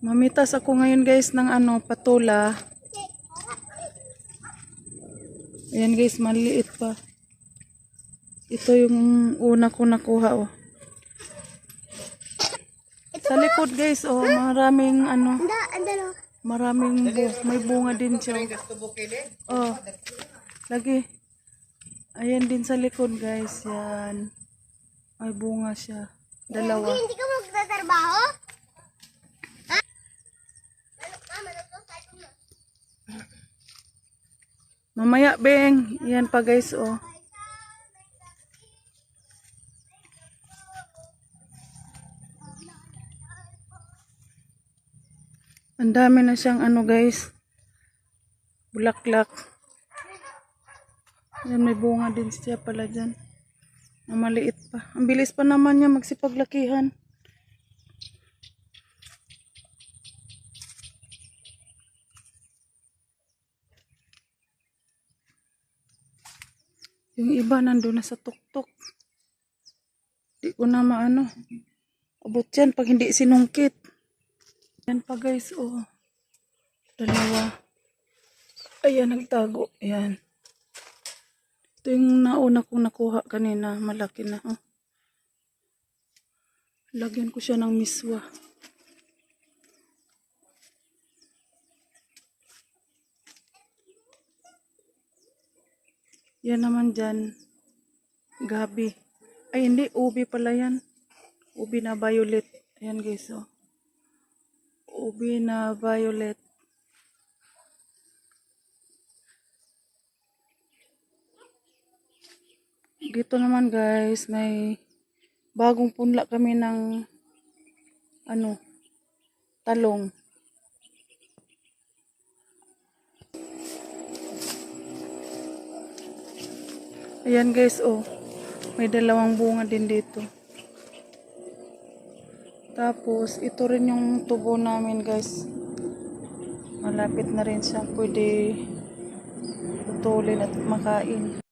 Mamitas ako ngayon guys ng ano, patula. Ayan guys, maliit pa. Ito yung una ko nakuha oh. Sa likod guys, oh, maraming ano, maraming bu may bunga din siya. Oh. Lagi. Ayan din sa likod guys, yan. May bunga siya. Dalawa. Hindi ka magtatrabaho? Ha? Ano, mama, nagsasabi ko na. Mamaya, Beng. Yan pa guys, oh. Ang dami na siyang ano guys. Bulaklak. Yan, may bunga din siya pala dyan. Na maliit pa. Ang bilis pa naman niya magsipaglakihan. Yung iba nandun na sa tuktok. Di ko na maano. Abot yan pag hindi sinungkit. Yan pa guys, oh. Dalawa. Ayan, nagtago. Ayan. Ito yung nauna kong nakuha kanina. Malaki na, oh. Lagyan ko siya ng miswa. Yan naman dyan. Gabi. Ay, hindi. Ubi pala yan. Ubi na violet. Ayan guys, oh. Ubi na violet. Dito naman guys, may bagong punla kami ng ano, talong. Ayan guys, oh. May dalawang bunga din dito. Tapos, ito rin yung tubo namin guys. Malapit na rin siya. Pwede putulin at makain.